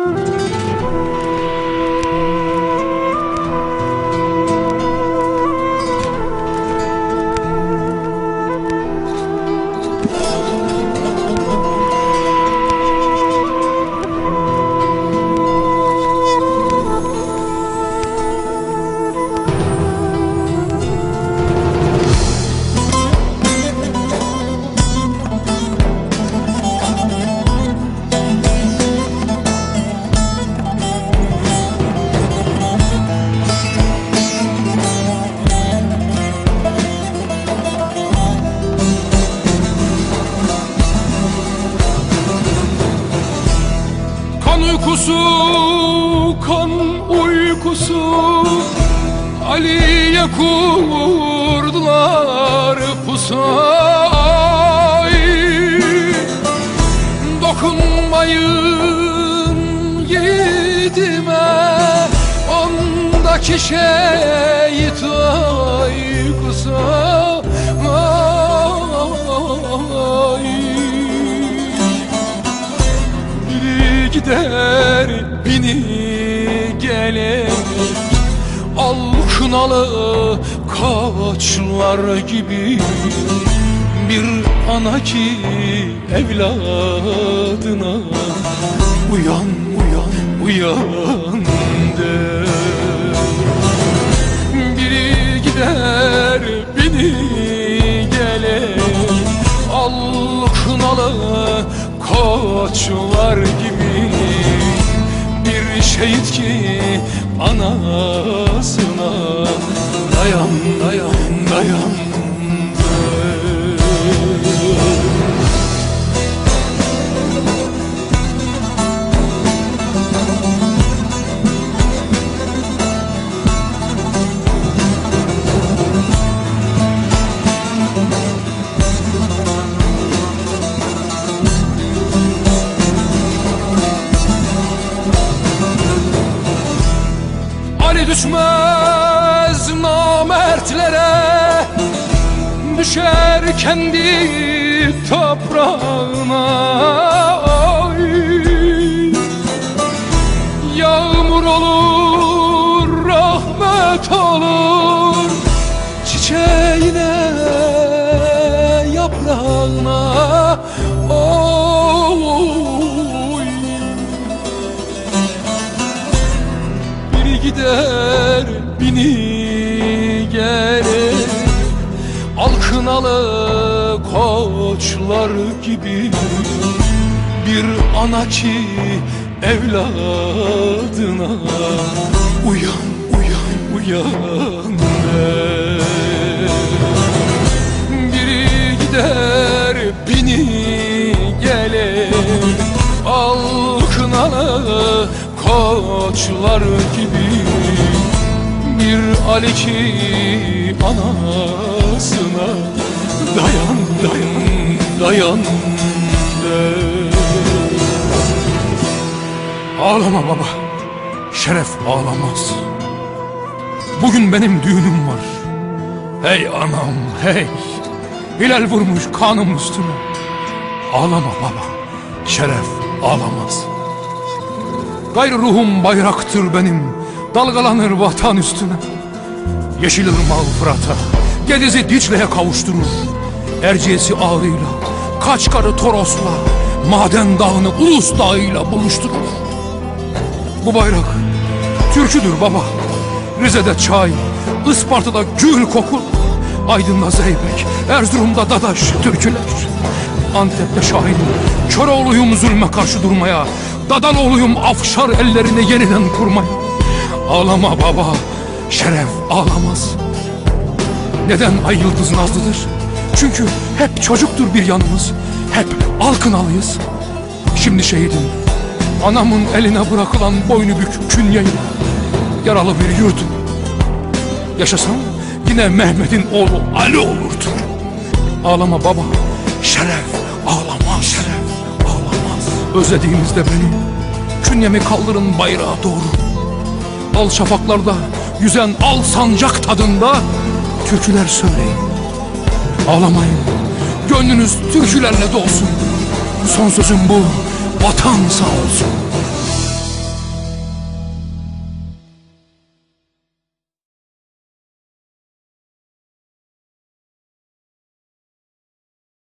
Música Ali'ye kurdular pusay Dokunmayın yiğidime Ondaki şehit uykusu Ay biri gider bini gelir kınalı kaçlar gibi Bir ana ki evladına Uyan uyan uyan der biri gider biri gelir. Al kınalı koçlar gibi Bir şehit ki anasına Dayan dayan dayan. Düşmez namertlere Düşer kendi toprağına Ay. Yağmur olur, rahmet olur Çiçeğine, yaprağına Oy. Biri gider gelir Alkınalı koçlar gibi. Bir ana ki evladına Uyan uyan uyan der Biri gider bini gelir Alkınalı koçlar gibi Bir Ali ki anasına Dayan dayan dayan der Ağlama baba. Şeref ağlamaz. Bugün benim düğünüm var. Hey anam hey. Hilal vurmuş kanım üstüne. Ağlama baba. Şeref ağlamaz. Gayrı ruhum bayraktır benim. Dalgalanır vatan üstüne. Yeşil ırmağı Fırat'a. Gediz'i Dicle'ye kavuşturur. Erciyes'i ağrıyla. Kaçkarı Toros'la. Maden dağını Ulus dağıyla buluşturur. Bu bayrak türküdür baba. Rize'de çay, Isparta'da gül kokur. Aydın'da zeybek, Erzurum'da dadaş türküler. Antep'te şahin, Köroğluyum zulme karşı durmaya. Dadaloğluyum afşar ellerini yeniden kurmaya. Ağlama baba, şeref ağlamaz. Neden ay yıldız nazlıdır? Çünkü hep çocuktur bir yanımız. Hep alkınalıyız. Şimdi şehidim. Anamın eline bırakılan boynu bükük künyeyim. Yaralı bir yurdum. Yaşasam yine Mehmet'in oğlu Ali olurdu. Ağlama baba. Şeref ağlamaz. Şeref ağlamaz. Özlediğinizde beni. Künyemi kaldırın bayrağa doğru. Al şafaklarda yüzen al sancak tadında türküler söyleyin. Ağlamayın. Gönlünüz türkülerle dolsun. Son sözüm bu. Vatan sağ olsun.